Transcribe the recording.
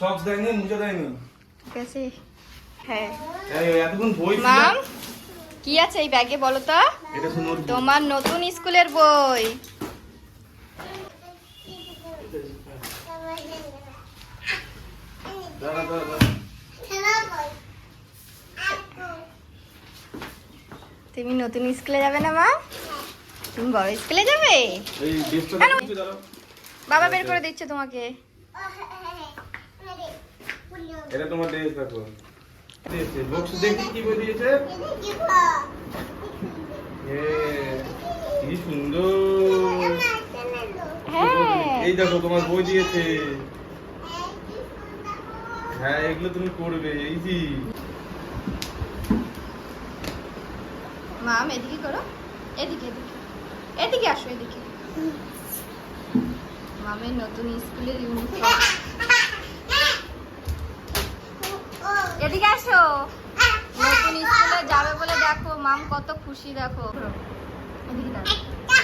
Socks দেয়নি মুজো দেয়নি? ঠিক আছে হ্যাঁ। এই, এতক্ষণ বই মাম কি আছে এই ব্যাগে বলো তো? তোমার নতুন স্কুলের বই। তুমি নতুন স্কুলে যাবে না মা তুমি বড় স্কুলে যাবে? বাবা বের করে দিচ্ছে তোমাকে। এটা তোমার ড্রেস দেখো। বক্স দেখি কি এ, কি সুন্দর। এই দেখো তোমার বই দিয়েছে। হ্যাঁ এগুলো তুমি করবে ইজি মাম এদিকে করো। এদিকে এদিকে। এদিকে আসো এদিকে। মামের নতুন স্কুলের ইউনিফর্ম এদিকে আসো। নতুন স্কুলে যাবে বলে দেখো মাম কত খুশি দেখো। এদিকে দাঁড়াও।